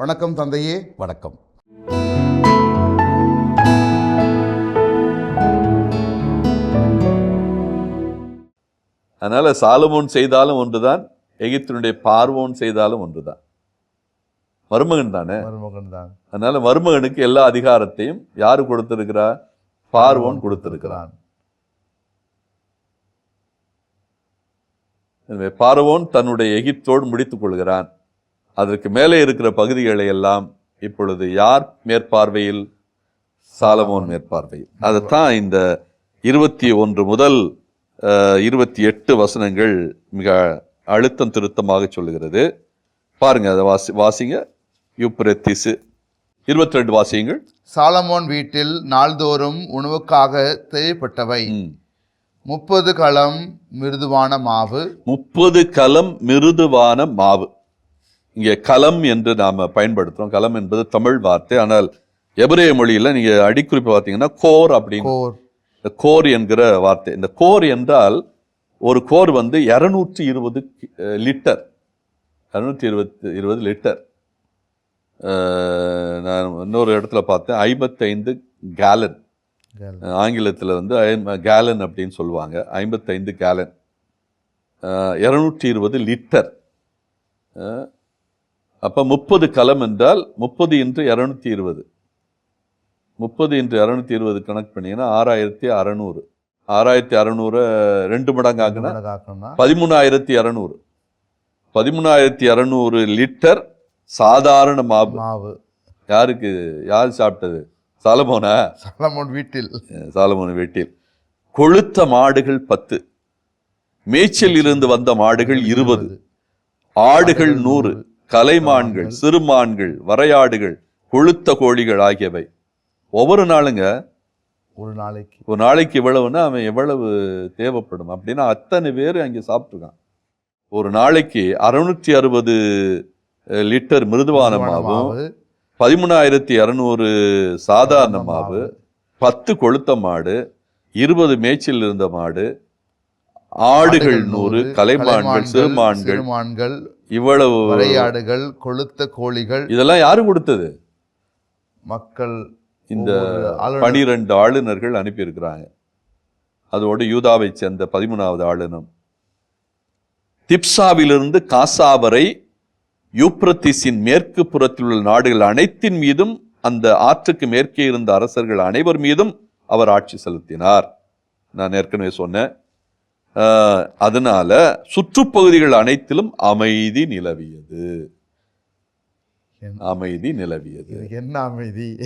வணக்கம் தந்தையே. வணக்கம். அதனால சாலமோன் செய்தாலும் ஒன்றுதான் எகிப்தினுடைய பார்வோன் செய்தாலும் ஒன்றுதான். மருமகன் தானே? மருமகன் தான். அதனால மருமகனுக்கு எல்லா அதிகாரத்தையும் யாரு கொடுத்திருக்கிறா? பார்வோன் கொடுத்திருக்கிறான். எனவே பார்வோன் தன்னுடைய எகிப்தோடு முடித்துக் கொள்கிறான். அதற்கு மேலே இருக்கிற பகுதிகளை எல்லாம் இப்பொழுது யார் மேற்பார்வையில்? சாலமோன் மேற்பார்வையில். அதைத்தான் இந்த இருபத்தி ஒன்று முதல் இருபத்தி எட்டு வசனங்கள் மிக அழுத்தம் திருத்தமாக சொல்லுகிறது. பாருங்க அதை வாசி வாசிங்க. யூப்ரத்திசு இருபத்தி ரெண்டு வாசியங்கள். சாலமோன் வீட்டில் நாள்தோறும் உணவுக்காக தேவைப்பட்டவை. முப்பது களம் மிருதுவான மாவு. முப்பது கலம் மிருதுவான மாவு. இங்கே கலம் என்று நாம பயன்படுத்துறோம். கலம் என்பது தமிழ் வார்த்தை. ஆனால் எபிரேய மொழியில நீங்க அடிக்குறிப்பு பார்த்தீங்கன்னா கோர் அப்படின்னு. கோர். இந்த கோர் என்கிற வார்த்தை. இந்த கோர் என்றால் ஒரு கோர் வந்து இரநூற்றி இருபது லிட்டர். இரநூத்தி இருபத்தி இருபது லிட்டர். நான் இன்னொரு இடத்துல பார்த்தேன். ஐம்பத்தைந்து கேலன் ஆங்கிலத்தில் வந்து கேலன் அப்படின்னு சொல்லுவாங்க. ஐம்பத்தைந்து கேலன் இரநூற்றி இருபது லிட்டர். அப்போ முப்பது கலம் என்றால் முப்பது இன்று இரநூத்தி இருபது. முப்பது இன்று இரநூத்தி இருபது கணக்கு பண்ணீங்கன்னா ஆறாயிரத்தி அறநூறு. ஆறாயிரத்தி அறநூறு ரெண்டு மடங்காக்குனா காக்கணும்னா பதிமூணாயிரத்தி இரநூறு பதிமூணாயிரத்தி இரநூறு லிட்டர் சாதாரண மாவு. மாவு. யாருக்கு யார் சாப்பிட்டது? சாலமோனா? சாலமோன் வீட்டில். சாலமோன் வீட்டில். கொழுத்த மாடுகள் பத்து. மேய்ச்சல் இருந்து வந்த மாடுகள் இருபது. ஆடுகள் நூறு. கலைமான்கள் சிறுமான்கள் வரையாடுகள் கொழுத்த கோழிகள் ஆகியவை. ஒவ்வொரு நாளுங்க ஒரு நாளைக்கு. ஒரு நாளைக்கு இவ்வளவுன்னா அவன் எவ்வளவு தேவைப்படும் அப்படின்னா அத்தனை பேர் அங்கே சாப்பிட்ருக்கான் ஒரு நாளைக்கு அறுநூற்றி அறுபது லிட்டர் மிருதுவான மாவும் மாவு பதிமூணாயிரத்தி இரநூறு சாதாரண மாவு பத்து கொளுத்த மாடு இருபது மேய்ச்சல் இருந்த மாடு ஆடுகள் நூறு கலைமான்கள் சிறுமான்கள் இவ்வளவு வரையாடுகள் கொளுத்த கோழிகள். இதெல்லாம் யாரு கொடுத்தது? மக்கள் இந்த பனிரெண்டு ஆளுநர்கள் அனுப்பியிருக்கிறாங்க. அதோடு யூதாவை சேர்ந்த பதிமூணாவது ஆளுநர். திப்சாவிலிருந்து காசா வரை யூப்ரத்திஸின் மேற்கு புறத்தில் உள்ள நாடுகள் அனைத்தின் மீதும் அந்த ஆற்றுக்கு மேற்கே இருந்த அரசர்கள் அனைவர் மீதும் அவர் ஆட்சி செலுத்தினார். நான் ஏற்கனவே சொன்னேன். அதனால சுற்றுப்பகுதிகள் அனைத்திலும் அமைதி நிலவியது. அமைதி நிலவியது. என்ன அமைதி?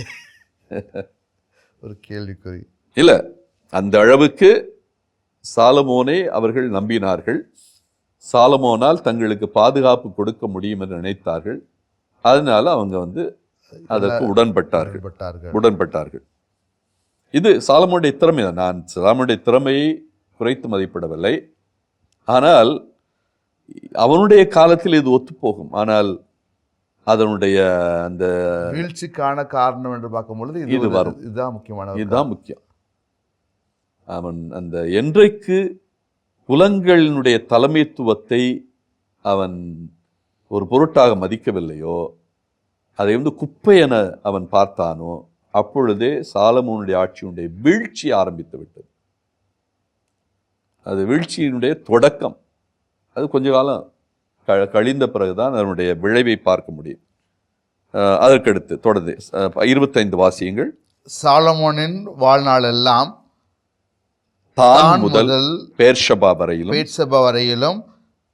ஒரு கேள்விக்குறி. இல்ல அந்த அளவுக்கு சாலமோனை அவர்கள் நம்பினார்கள். சாலமோனால் தங்களுக்கு பாதுகாப்பு கொடுக்க முடியும் என்று நினைத்தார்கள். அதனால அவங்க வந்து அதற்கு உடன்பட்டார்கள். உடன்பட்டார்கள். இது சாலமோனுடைய திறமை தான். நான் சாலமோனுடைய திறமையை குறைத்து மதிப்பிடவில்லை. ஆனால் அவனுடைய காலத்தில் இது ஒத்துப்போகும். ஆனால் அதனுடைய அந்த வீழ்ச்சிக்கான காரணம் என்று பார்க்கும் பொழுது இது வரும். இதுதான் முக்கியமான இதுதான் முக்கியம். அவன் அந்த என்றைக்கு குலங்களினுடைய தலைமைத்துவத்தை அவன் ஒரு பொருட்டாக மதிக்கவில்லையோ அதை வந்து குப்பை என அவன் பார்த்தானோ அப்பொழுதே சாலமோனுடைய ஆட்சியினுடைய வீழ்ச்சி ஆரம்பித்து விட்டது. அது வீழ்ச்சியினுடைய தொடக்கம். அது கொஞ்ச காலம் க- கழிந்த பிறகுதான் அதனுடைய விளைவை பார்க்க முடியும். அதற்கடுத்து தொடர்ந்து இருபத்தைந்து வாசியங்கள். சாலமோனின் வாழ்நாள் எல்லாம் தான் தான் முதல் பேர்ஷபா வரையிலும் பேட்சபா வரையிலும்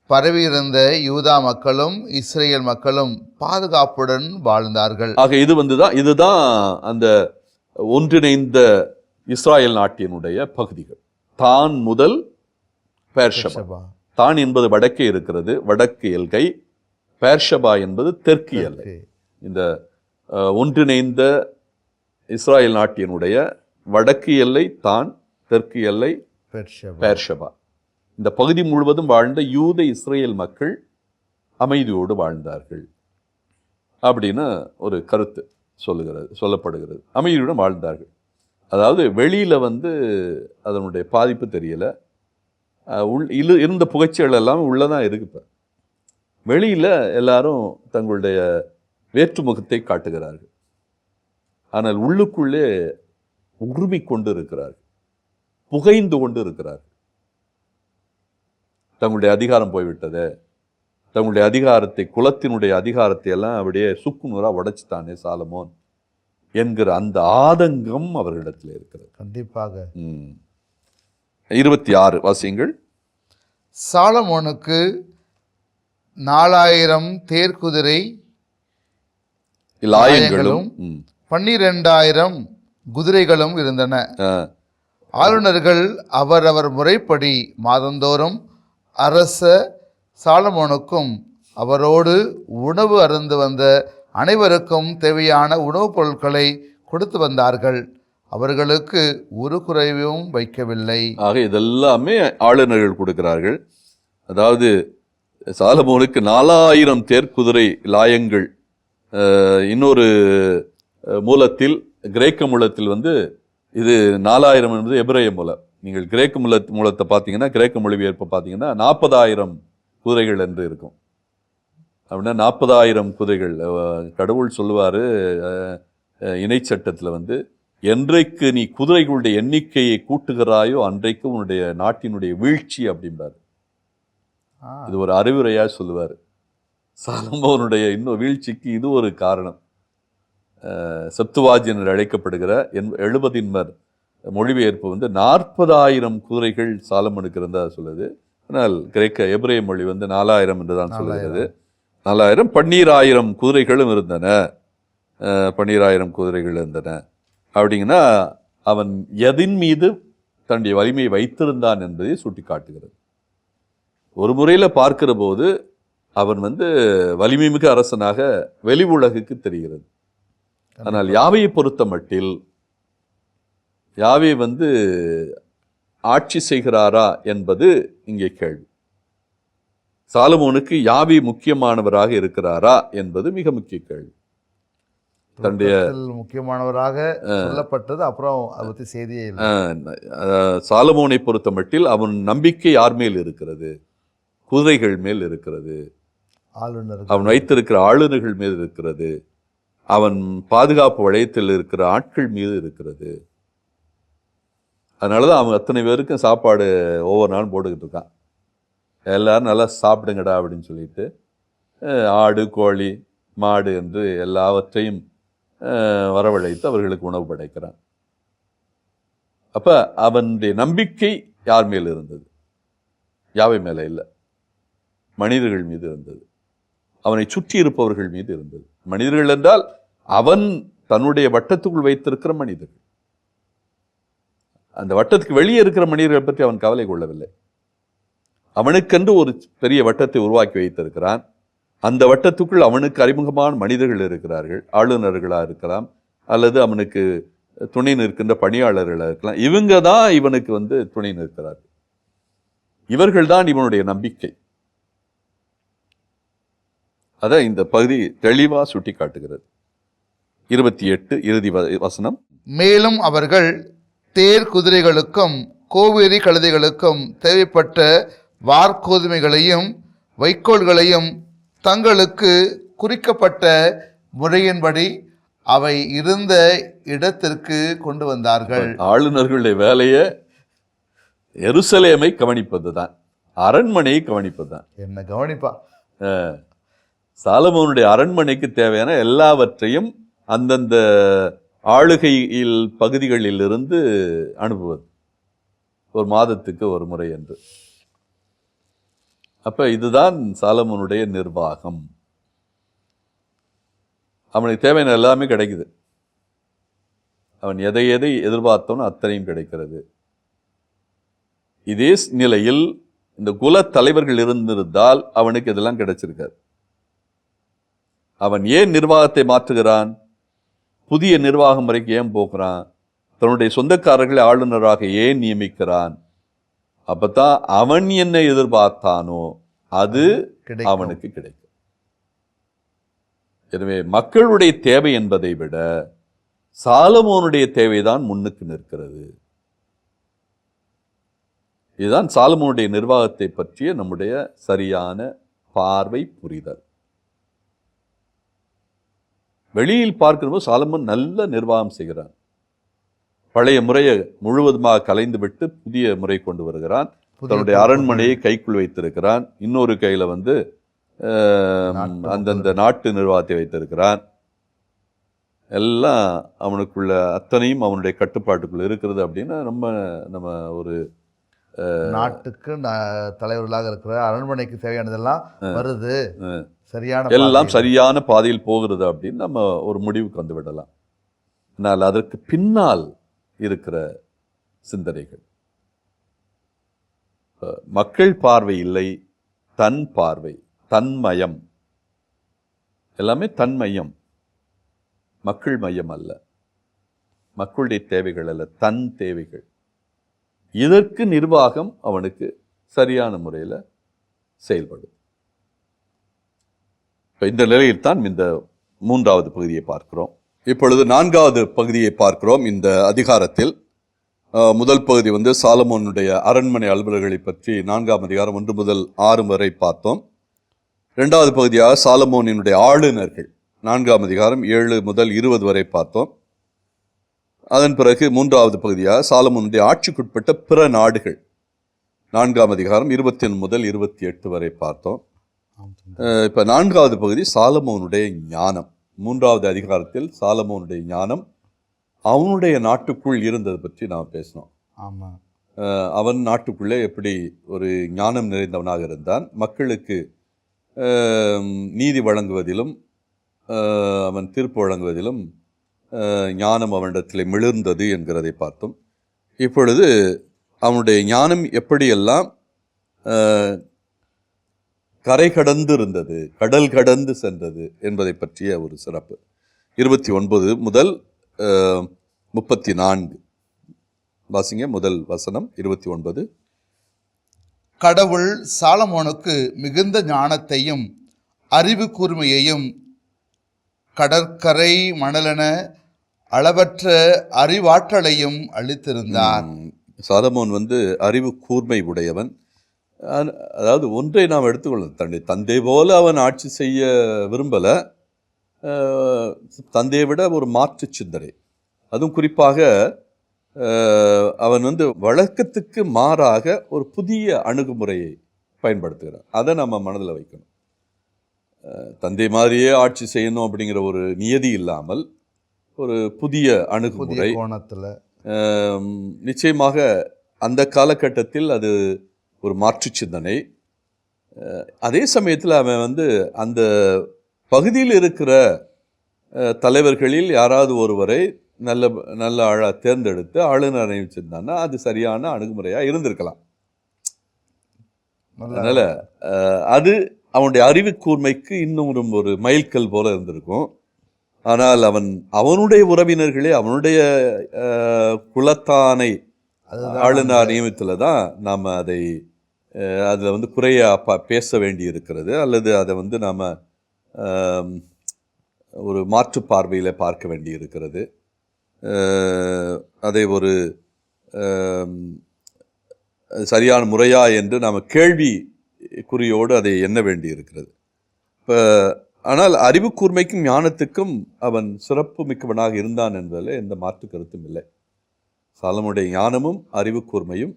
பரவியிருந்த யூதா மக்களும் இஸ்ரேல் மக்களும் பாதுகாப்புடன் வாழ்ந்தார்கள். ஆக இது வந்துதான் இதுதான் அந்த ஒன்றிணைந்த இஸ்ராயல் நாட்டினுடைய பகுதிகள். தான் முதல் பேர்ஷபா. தான் என்பது வடக்கே இருக்கிறது வடக்கு எல்கை. பேர்ஷபா என்பது தெற்கு எல்லை. இந்த ஒன்றிணைந்த இஸ்ராயல் நாட்டினுடைய வடக்கு எல்லை தான் தெற்கு எல்லை. பேர்ஷபா. இந்த பகுதி முழுவதும் வாழ்ந்த யூத இஸ்ரேல் மக்கள் அமைதியோடு வாழ்ந்தார்கள் அப்படின்னு ஒரு கருத்து சொல்லுகிறது சொல்லப்படுகிறது. அமைதியுடன் வாழ்ந்தார்கள். அதாவது வெளியில வந்து அதனுடைய பாதிப்பு தெரியல. உள் இரு இருந்த புகைச்சல் எல்லாம் உள்ளதான் இருக்கு இப்ப. வெளியில எல்லாரும் தங்களுடைய வேற்றுமுகத்தை காட்டுகிறார்கள். ஆனால் உள்ளுக்குள்ளே உருமிக் கொண்டு இருக்கிறார்கள் புகைந்து கொண்டு இருக்கிறார்கள் தங்களுடைய அதிகாரம் போய்விட்டது. தங்களுடைய அதிகாரத்தை குலத்தினுடைய அதிகாரத்தை எல்லாம் அப்படியே சுக்குநூறா உடைச்சுட்டானே சாலமோன் என்கிற அந்த ஆதங்கம் அவர்களிடத்தில் இருக்கிறது. கண்டிப்பாக. இருபத்தி ஆறு வாசியங்கள் சாலமோனுக்கு நாலாயிரம் தேர்க்குதிரை லாயங்களும். பன்னிரெண்டாயிரம் குதிரைகளும் இருந்தன. ஆளுநர்கள் அவரவர் முறைப்படி மாதந்தோறும் அரச சாலமோனுக்கும் அவரோடு உணவு அருந்து வந்த அனைவருக்கும் தேவையான உணவுப் பொருட்களை கொடுத்து வந்தார்கள் அவர்களுக்கு ஒரு குறைவும் வைக்கவில்லை. ஆக இதெல்லாமே ஆளுநர்கள் கொடுக்கிறார்கள். அதாவது சாலமோனுக்கு நாலாயிரம் தேர்க்குதிரை லாயங்கள் இன்னொரு மூலத்தில் கிரேக்க மூலத்தில் வந்து இது நாலாயிரம் என்பது எபிரேய மூலம். நீங்கள் கிரேக்க மூல மூலத்தை பார்த்தீங்கன்னா கிரேக்க மொழிபெயர்ப்பை பார்த்தீங்கன்னா நாற்பதாயிரம் குதிரைகள் என்று இருக்கும். அப்படின்னா நாற்பதாயிரம் குதிரைகள். கடவுள் சொல்லுவார் இணைச்சட்டத்தில் வந்து என்றைக்கு நீ குதிரைகளுடைய எண்ணிக்கையை கூட்டுகிறாயோ அன்றைக்கு உன்னுடைய நாட்டினுடைய வீழ்ச்சி அப்படிம்பார். ஆ, இது ஒரு அறிவுரையா சொல்லுவார். சாலமோனுடைய இன்னும் வீழ்ச்சிக்கு இது ஒரு காரணம். அஹ், செப்துவாஜ் என்று அழைக்கப்படுகிற எண் எழுபதின்மர் மொழிபெயர்ப்பு வந்து நாற்பதாயிரம் குதிரைகள் சாலமனுக்கு இருந்தா சொல்லுது. ஆனால் கிரேக்க எபிரேய மொழி வந்து நாலாயிரம் என்று தான் சொல்லுகிறது. நாலாயிரம். பன்னீராயிரம் குதிரைகளும் இருந்தன. பன்னீராயிரம் குதிரைகள் இருந்தன. அப்படிங்கன்னா அவன் எதின் மீது தன்னுடைய வலிமையை வைத்திருந்தான் என்பதை சுட்டி காட்டுகிறது ஒரு முறையில பார்க்கிற போது அவன் வந்து வலிமை மிகு அரசனாக வெளி உலகுக்கு தெரிகிறது. ஆனால் யாவையை பொறுத்த மட்டில் யாவே வந்து ஆட்சி செய்கிறாரா என்பது இங்கே கேள்வி. சாலமோனுக்கு யாவி முக்கியமானவராக இருக்கிறாரா என்பது மிக முக்கிய கேள்வி. தன்னுடைய முக்கியமானவராக சொல்லப்பட்டது. அப்புறம் அதை பத்தி செய்தியே சாலமோனை பொறுத்த மட்டில் அவன் நம்பிக்கை யார் மேல் இருக்கிறது? குதிரைகள் மேல் இருக்கிறது. ஆளுநர் அவன் வைத்திருக்கிற ஆளுநர்கள் மீது இருக்கிறது. அவன் பாதுகாப்பு வளையத்தில் இருக்கிற ஆட்கள் மீது இருக்கிறது. அதனால தான் அவன் அத்தனை பேருக்கும் சாப்பாடு ஒவ்வொரு நாளும் போட்டுக்கிட்டு இருக்கான். எல்லாரும் நல்லா சாப்பிடுங்கடா அப்படின்னு சொல்லிட்டு ஆடு கோழி மாடு என்று எல்லாவற்றையும் வரவழைத்து அவர்களுக்கு உணவு படைக்கிறான். அப்ப அவனுடைய நம்பிக்கை யார் மேல் இருந்தது? யாவை மேலே இல்லை. மனிதர்கள் மீது இருந்தது. அவனை சுற்றி இருப்பவர்கள் மீது இருந்தது. மனிதர்கள் என்றால் அவன் தன்னுடைய வட்டத்துக்குள் வைத்திருக்கிற மனிதர்கள். அந்த வட்டத்துக்கு வெளியே இருக்கிற மனிதர்களை பற்றி அவன் கவலை கொள்ளவில்லை. அவனுக்கென்று ஒரு பெரிய வட்டத்தை உருவாக்கி வைத்திருக்கிறான். அந்த வட்டத்துக்குள் அவனுக்கு அறிமுகமான மனிதர்கள் இருக்கிறார்கள் ஆளுநர்களாக இருக்கலாம் அல்லது அவனுக்கு துணை நிற்கின்ற பணியாளர்களாக இருக்கலாம். இவங்க தான் இவனுக்கு வந்து துணை நிற்கிறார்கள். இவர்கள் தான் இவனுடைய நம்பிக்கை. அதை இந்த பகுதி தெளிவாக சுட்டி காட்டுகிறது இருபத்தி எட்டு இறுதி வ- வசனம். மேலும் அவர்கள் தேர் குதிரைகளுக்கும் கோவேரி கழுதைகளுக்கும் தேவைப்பட்ட வார்கோதுமைகளையும் வைக்கோல்களையும் தங்களுக்கு குறிக்கப்பட்ட முறையின்படி அவை இருந்த இடத்திற்கு கொண்டு வந்தார்கள். ஆளுநர்களுடைய வேலையை எருசலேமை கவனிப்பதுதான். அரண்மனையை கவனிப்பதுதான். என்ன கவனிப்பா? சாலமோனுடைய அரண்மனைக்கு தேவையான எல்லாவற்றையும் அந்தந்த ஆளுகையில் பகுதிகளில் இருந்து அனுப்புவது. ஒரு மாதத்துக்கு ஒரு முறை என்று. அப்போ இதுதான் சாலமோனுடைய நிர்வாகம். அவனுக்கு தேவையான எல்லாமே கிடைக்குது. அவன் எதை எதை எதிர்பார்த்தோனோ அத்தனையும் கிடைக்கிறது. இதே நிலையில் இந்த குல தலைவர்கள் இருந்திருந்தால் அவனுக்கு இதெல்லாம் கிடைச்சிருக்காது. அவன் ஏன் நிர்வாகத்தை மாற்றுகிறான்? புதிய நிர்வாக முறைக்கு ஏன் போகிறான்? தன்னுடைய சொந்தக்காரர்களை ஆளுநராக ஏன் நியமிக்கிறான்? அப்பதான் அவன் என்ன எதிர்பார்த்தானோ அது. அவனுக்கு கிடைக்கும். எனவே மக்களுடைய தேவை என்பதை விட சாலமோனுடைய தேவைதான் முன்னுக்கு நிற்கிறது. இதுதான் சாலமோனுடைய நிர்வாகத்தை பற்றிய நம்முடைய சரியான பார்வை புரிதல். வெளியில் பார்க்கிறபோது சாலமோன் நல்ல நிர்வாகம் செய்கிறான். பழைய முறையை முழுவதுமாக கலைந்துவிட்டு புதிய முறை கொண்டு வருகிறான். தன்னுடைய. அரண்மனையை கைக்குள் வைத்திருக்கிறான். இன்னொரு கையில வந்து அந்தந்த நாட்டு நிர்வாகத்தை வைத்திருக்கிறான். எல்லாம் அவனுக்குள்ள அத்தனையும் அவனுடைய கட்டுப்பாட்டுக்குள்ள இருக்கிறது அப்படின்னா நம்ம நம்ம ஒரு நாட்டுக்கு தலைவர்களாக இருக்கிற அரண்மனைக்கு தேவையானதெல்லாம் வருது. சரியான எல்லாம். சரியான பாதையில் போகிறது அப்படின்னு நம்ம ஒரு முடிவுக்கு வந்து விடலாம். ஆனால் அதற்கு பின்னால் இருக்கிற சிந்தனைகள். மக்கள் பார்வை இல்லை தன் பார்வை தன்மயம். எல்லாமே தன்மயம். மக்கள் மையம் அல்ல. மக்களுடைய தேவைகள் அல்ல தன் தேவைகள். இதற்கு நிர்வாகம் அவனுக்கு சரியான முறையில் செயல்படும். இந்த நிலையில் தான் இந்த மூன்றாவது பகுதியை பார்க்கிறோம். இப்பொழுது நான்காவது பகுதியை பார்க்கிறோம். இந்த அதிகாரத்தில் முதல் பகுதி வந்து சாலமோனுடைய அரண்மனை அலுவலர்களை பற்றி நான்காம் அதிகாரம் ஒன்று முதல் ஆறு வரை பார்த்தோம். இரண்டாவது பகுதியாக சாலமோனினுடைய ஆளுநர்கள் நான்காம் அதிகாரம் ஏழு முதல் இருபது வரை பார்த்தோம். அதன் பிறகு மூன்றாவது பகுதியாக சாலமோனுடைய ஆட்சிக்குட்பட்ட பிற நாடுகள் நான்காம் அதிகாரம் இருபத்தி ஒன்று முதல் இருபத்தி எட்டு வரை பார்த்தோம். இப்ப நான்காவது பகுதி சாலமோனுடைய ஞானம். மூன்றாவது அதிகாரத்தில் சாலமோனுடைய ஞானம் அவனுடைய நாட்டுக்குள் இருந்தது பற்றி நாம் பேசினோம். ஆமா. அஹ் அவன் நாட்டுக்குள்ளே எப்படி ஒரு ஞானம் நிறைந்தவனாக இருந்தான். மக்களுக்கு நீதி வழங்குவதிலும் அவன் தீர்ப்பு வழங்குவதிலும் ஞானம் அவனிடத்தில் மிளிர்ந்தது என்கிறதை பார்த்தோம். இப்பொழுது அவனுடைய ஞானம் எப்படியெல்லாம் கரை கடந்து இருந்தது கடல் கடந்து சென்றது என்பதை பற்றிய ஒரு சிறப்பு. இருபத்தி ஒன்பது முதல் முப்பத்தி நான்கு. வாசிங்க முதல் வசனம் இருபத்தி ஒன்பது. கடவுள் சாலமோனுக்கு மிகுந்த ஞானத்தையும் அறிவு கூர்மையையும் கடற்கரை மணலென அளவற்ற அறிவாற்றலையும் அளித்திருந்தார். ம், சாலமோன் வந்து அறிவு கூர்மை உடையவன். அதாவது ஒன்றை நாம் எடுத்துக்கொள்ளலாம் தன்னுடைய தந்தை போல அவன் ஆட்சி செய்ய விரும்பல தந்தையை விட ஒரு மாற்று சிந்தனை. அதுவும் குறிப்பாக அவன் வந்து வழக்கத்துக்கு மாறாக ஒரு புதிய அணுகுமுறையை பயன்படுத்துகிறான். அதை நம்ம மனதில் வைக்கணும். தந்தை மாதிரியே ஆட்சி செய்யணும் அப்படிங்கிற ஒரு நியதி இல்லாமல் ஒரு புதிய அணுகுமுறை. கோணத்துல. நிச்சயமாக அந்த காலகட்டத்தில் அது ஒரு மாற்று சிந்தனை. அதே சமயத்தில் அவன் வந்து அந்த பகுதியில் இருக்கிற தலைவர்களில் யாராவது ஒருவரை நல்ல நல்ல ஆளா தேர்ந்தெடுத்து ஆளுநர் நியமிச்சிருந்தான்னா அது சரியான அணுகுமுறையாக இருந்திருக்கலாம். நல்ல அதனால அது அவனுடைய அறிவு கூர்மைக்கு இன்னும் ஒரு மைல்கல் போல இருந்திருக்கும். ஆனால் அவன் அவனுடைய உறவினர்களே அவனுடைய குலத்தானை ஆளுநர் நியமித்துல தான் நாம் அதை அதில் வந்து குறைய பேச வேண்டி இருக்கிறது அல்லது அதை வந்து நாம் ஒரு மாற்று பார்வையில் பார்க்க வேண்டி இருக்கிறது அதை ஒரு சரியான முறையா என்று நாம் கேள்வி குறியோடு அதை எண்ண வேண்டி இருக்கிறது இப்போ ஆனால் அறிவு கூர்மைக்கும் ஞானத்துக்கும் அவன் சிறப்பு மிக்கவனாக இருந்தான் என்பதில் எந்த மாற்று கருத்தும் இல்லை. சாலமுடைய ஞானமும் அறிவு கூர்மையும்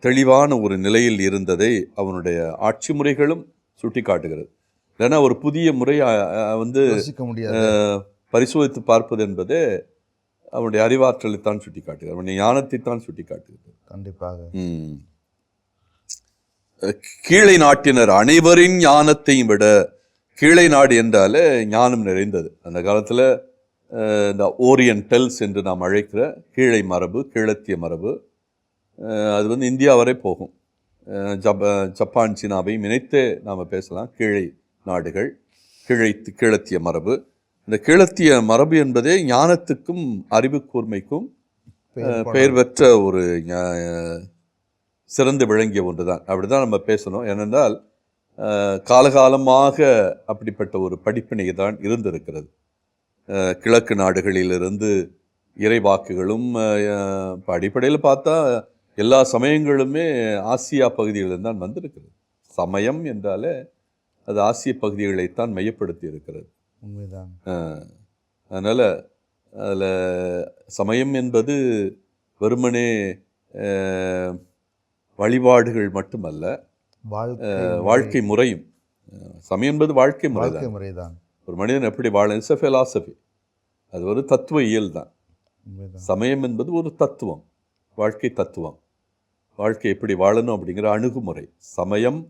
தெளிவான ஒரு நிலையில் இருந்ததை அவனுடைய ஆட்சி முறைகளும் சுட்டி காட்டுகிறது இல்லைன்னா ஒரு புதிய முறை வந்து பரிசோதித்து பார்ப்பது என்பது அவனுடைய அறிவாற்றலை தான் சுட்டி காட்டுகிறது அவனுடைய ஞானத்தை தான் சுட்டி காட்டுகிறது கண்டிப்பாக கீழை நாட்டினர் அனைவரின் ஞானத்தையும் விட கீழை நாடு என்றாலே ஞானம் நிறைந்தது. அந்த காலத்தில் இந்த ஓரியன்டல்ஸ் என்று நாம் அழைக்கிற கீழை மரபு கீழத்திய மரபு அது வந்து இந்தியா வரை போகும். ஜப்ப ஜப்பான் சீனாவையும் இணைத்தே நாம் பேசலாம். கீழை நாடுகள் கீழை கீழத்திய மரபு. இந்த கீழத்திய மரபு என்பதே ஞானத்துக்கும் அறிவு கூர்மைக்கும் பெயர் பெற்ற ஒரு சிறந்து விளங்கிய ஒன்று தான் அப்படி தான் நம்ம பேசணும். ஏனென்றால் காலகாலமாக அப்படிப்பட்ட ஒரு படிப்பினை தான் இருந்திருக்கிறது. கிழக்கு நாடுகளிலிருந்து இறைவாக்குகளும் அடிப்படையில் பார்த்தா எல்லா சமயங்களுமே ஆசியா பகுதிகளில் தான் வந்திருக்கிறது. சமயம் என்றாலே அது ஆசிய பகுதிகளைத்தான் மையப்படுத்தி இருக்கிறது உண்மைதான் அதனால் அதில் சமயம் என்பது வெறுமனே வழிபாடுகள் மட்டுமல்ல வாழ்க்கை முறையும். சமயம் என்பது வாழ்க்கை முறை வாழ்க்கை தான். ஒரு மனிதன் எப்படி வாழ இட்ஸ் philosophy. அது ஒரு தத்துவ இயல் தான் சமயம் என்பது ஒரு தத்துவம் வாழ்க்கை தத்துவம். வாழ்க்கை எப்படி வாழணும் அப்படிங்கிற அணுகுமுறை. சமயம்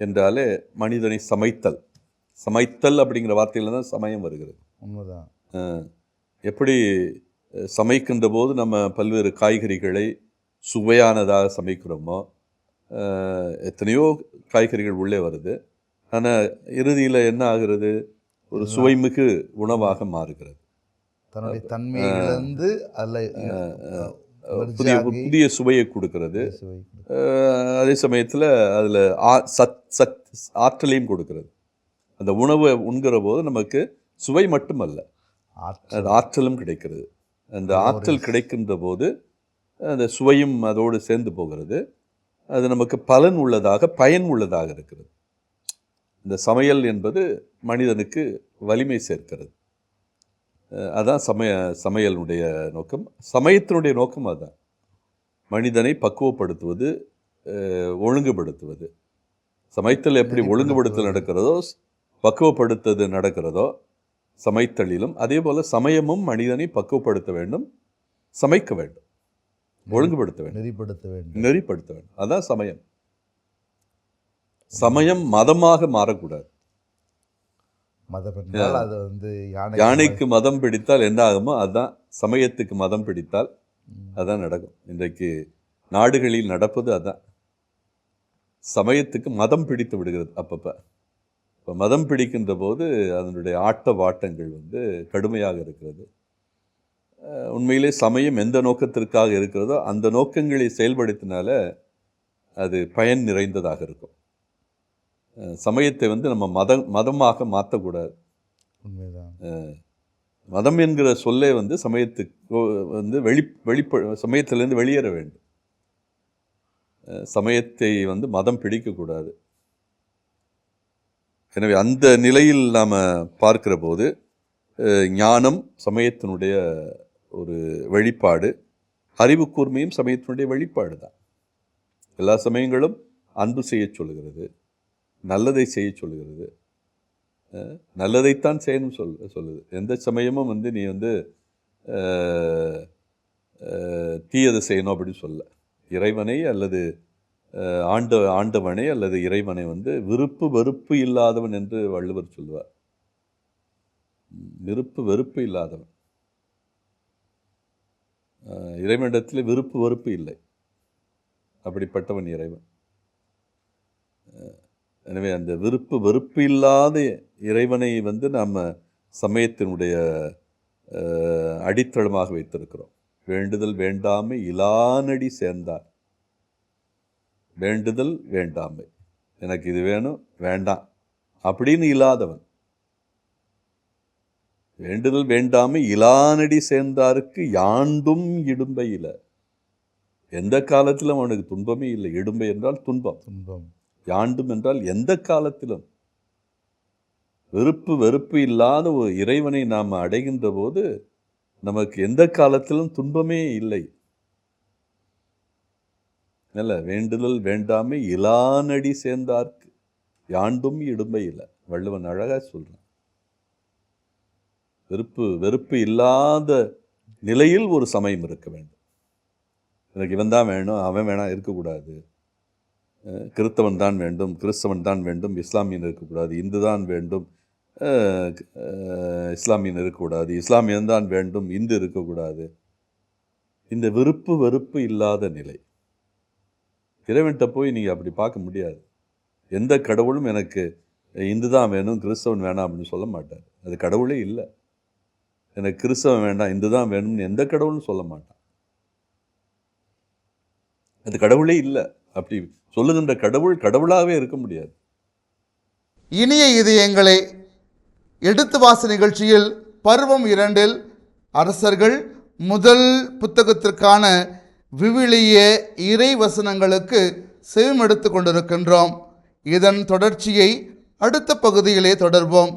என்றாலே மனிதனை சமைத்தல். சமைத்தல் அப்படிங்கிற வார்த்தையில தான் சமயம் வருகிறது. உண்மைதான். எப்படி சமைக்கின்ற போது நம்ம பல்வேறு காய்கறிகளை சுவையானதாக சமைக்கிறோமோ எத்தனையோ காய்கறிகள் உள்ளே வருது. ஆனால் இறுதியில் என்ன ஆகிறது? ஒரு சுவைமிகு உணவாக மாறுகிறது. தன்னுடைய தன்மையிலிருந்து அதில் புதிய புதிய சுவையை கொடுக்கிறது. அதே சமயத்தில் அதில் சத் சத் ஆற்றலையும் கொடுக்கிறது. அந்த உணவை உண்கிற போது நமக்கு சுவை மட்டுமல்ல. அது ஆற்றலும் கிடைக்கிறது. அந்த ஆற்றல் கிடைக்கின்ற போது அந்த சுவையும் அதோடு சேர்ந்து போகிறது. அது நமக்கு பலன் உள்ளதாக பயன் உள்ளதாக இருக்கிறது. இந்த சமையல் என்பது மனிதனுக்கு வலிமை சேர்க்கிறது. அதான் சமய சமையலுடைய நோக்கம். சமயத்தினுடைய நோக்கம் அதுதான் மனிதனை பக்குவப்படுத்துவது ஒழுங்குபடுத்துவது. சமைத்தல் எப்படி ஒழுங்குபடுத்தல் நடக்கிறதோ பக்குவப்படுத்துவது நடக்கிறதோ சமைத்தலிலும் அதே போல சமயமும் மனிதனை பக்குவப்படுத்த வேண்டும் சமைக்க வேண்டும் ஒழுங்குபடுத்த வேண்டும். நெறிப்படுத்த வேண்டும். நெறிப்படுத்த வேண்டும். அதான் சமயம். சமயம் மதமாக மாறக்கூடாது. மதம் அது வந்து யானை யானைக்கு மதம் பிடித்தால் என்ன ஆகுமோ அதான் சமயத்துக்கு மதம் பிடித்தால் அதான் நடக்கும். இன்றைக்கு நாடுகளில் நடப்பது அதான். சமயத்துக்கு மதம் பிடித்து விடுகிறது அப்பப்போ. இப்போ மதம் பிடிக்கின்ற போது அதனுடைய ஆட்ட வாட்டங்கள் வந்து கடுமையாக இருக்கிறது. உண்மையிலே சமயம் எந்த நோக்கத்திற்காக இருக்கிறதோ அந்த நோக்கங்களை செயல்படுத்தினால அது பயன் நிறைந்ததாக இருக்கும். சமயத்தை வந்து நம்ம மதம் மதமாக மாற்றக்கூடாது உண்மைதான். மதம் என்கிற சொல்லே வந்து சமயத்துக்கு வந்து வெளி வெளிப்ப சமயத்திலிருந்து வெளியேற வேண்டும். சமயத்தை வந்து மதம் பிடிக்கக்கூடாது. எனவே அந்த நிலையில் நாம் பார்க்கிற போது ஞானம் சமயத்தினுடைய ஒரு வெளிப்பாடு அறிவு கூர்மையும் சமயத்தினுடைய வெளிப்பாடு தான். எல்லா சமயங்களும் அன்பு செய்யச் சொல்லுகிறது நல்லதை செய்யச் சொல்லுகிறது. நல்லதைத்தான் செய்யணும் சொல் சொல்லுது. எந்த சமயமும் வந்து நீ வந்து தீயதை செய்யணும் அப்படின்னு சொல்ல. இறைவனை அல்லது ஆண்ட ஆண்டவனை அல்லது இறைவனை வந்து விருப்பு வெறுப்பு இல்லாதவன் என்று வள்ளுவர் சொல்லுவார். விருப்பு வெறுப்பு இல்லாதவன். இறைவனிடத்தில் விருப்பு வெறுப்பு இல்லை. அப்படிப்பட்டவன் இறைவன். எனவே அந்த விருப்பு வெறுப்பு இல்லாத இறைவனை வந்து நாம் சமயத்தினுடைய அடித்தளமாக வைத்திருக்கிறோம். வேண்டுதல் வேண்டாமை இலானடி சேர்ந்தார். வேண்டுதல் வேண்டாமை. எனக்கு இது வேணும் வேண்டாம் அப்படின்னு இல்லாதவன். வேண்டுதல் வேண்டாமை இலானடி சேர்ந்தாருக்கு யாண்டும் இடும்பை இல்லை. எந்த காலத்திலும் அவனுக்கு துன்பமே இல்லை. இடும்பை என்றால் துன்பம். துன்பம். யாண்டும் என்றால் எந்த காலத்திலும்? வெறுப்பு வெறுப்பு இல்லாத ஒரு இறைவனை நாம் அடைகின்ற போது நமக்கு எந்த காலத்திலும் துன்பமே இல்லை. அல்ல வேண்டுதல் வேண்டாமை இலானடி சேர்ந்தார்க்கு. யாண்டும் இடும்பை இல்லை. வள்ளுவன் அழகாக சொல்கிறான் வெறுப்பு வெறுப்பு இல்லாத நிலையில் ஒரு சமயம் இருக்க வேண்டும். எனக்கு இவன் தான் வேணும் அவன் வேணாம் இருக்கக்கூடாது. கிறிஸ்தவன் கிறித்தவன் தான் வேண்டும் கிறிஸ்தவன் தான் வேண்டும் இஸ்லாமியன் இருக்கக்கூடாது இந்து தான் வேண்டும் இஸ்லாமியன் இருக்கக்கூடாது இஸ்லாமியன் தான் வேண்டும் இந்து இருக்கக்கூடாது. இந்த விருப்பு வெறுப்பு இல்லாத நிலை. இறைவன்கிட்ட போய் நீங்கள் அப்படி பார்க்க முடியாது. எந்த கடவுளும் எனக்கு இந்து தான் வேணும் கிறிஸ்தவன் வேணாம் அப்படின்னு சொல்ல மாட்டார். அது கடவுளே இல்லை. எனக்கு கிறிஸ்தவன் வேண்டாம் இந்து தான் வேணும்னு எந்த கடவுளும் சொல்ல மாட்டான். அது கடவுளே இல்லை. அப்படி சொல்லுகின்ற கடவுள் கடவுளாகவே இருக்க முடியாது. இனிய இதயங்களை எடுத்து வாச நிகழ்ச்சியில் பருவம் இரண்டில் அரசர்கள் முதல் புத்தகத்திற்கான விவிலிய இறை வசனங்களுக்கு செவிமெடுத்து கொண்டிருக்கின்றோம். இதன் தொடர்ச்சியை அடுத்த பகுதியிலே தொடர்வோம்.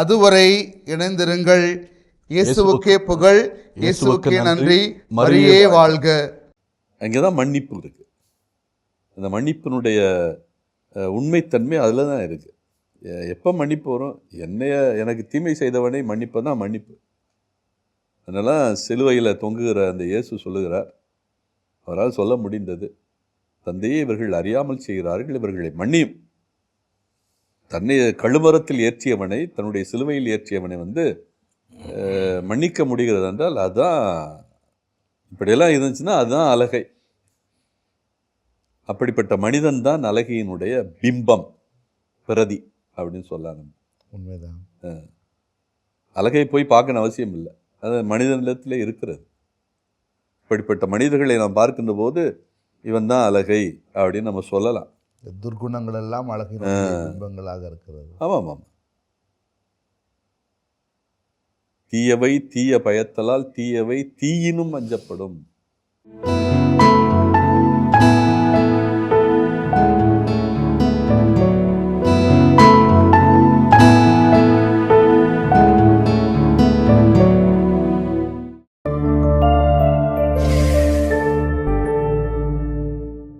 அதுவரை இணைந்திருங்கள். இயேசுவுக்கே புகழ் இயேசுவுக்கே நன்றி. மரியே வாழ்க. அங்கே தான் மன்னிப்பு இருக்கு. அந்த மன்னிப்பினுடைய உண்மைத்தன்மை அதில் தான் இருக்குது எப்போ மன்னிப்பு வரும்? என்னைய எனக்கு தீமை செய்தவனை மன்னிப்பு தான் மன்னிப்பு. அதனால் சிலுவையில் தொங்குகிற அந்த இயேசு சொல்லுகிறார் அவரால் சொல்ல முடிந்தது தந்தையை இவர்கள் அறியாமல் செய்கிறார்கள் இவர்களை மன்னியும். தன்னை கழுமரத்தில் ஏற்றியவனை தன்னுடைய சிலுவையில் ஏற்றியவனை வந்து மன்னிக்க முடிகிறது என்றால் அதுதான் இப்படியெல்லாம் இருந்துச்சுன்னா அதுதான் அழகை. அப்படிப்பட்ட மனிதன் தான் அழகியினுடைய பிம்பம் பிரதி அப்படின்னு சொல்லலாம் உண்மைதான். அழகை போய் பார்க்கணும் அவசியம் இல்லை. அது மனிதனிடத்திலே இருக்கிறது. இப்படிப்பட்ட மனிதர்களை நாம் பார்க்கின்ற போது இவன் தான் அழகை அப்படின்னு நம்ம சொல்லலாம். துர்குணங்கள் எல்லாம் அழகின் பிம்பங்களாக இருக்கிறது. ஆமாம் ஆமாம் தீயவை தீய பயத்தலால் தீயவை தீயினும் அஞ்சப்படும்.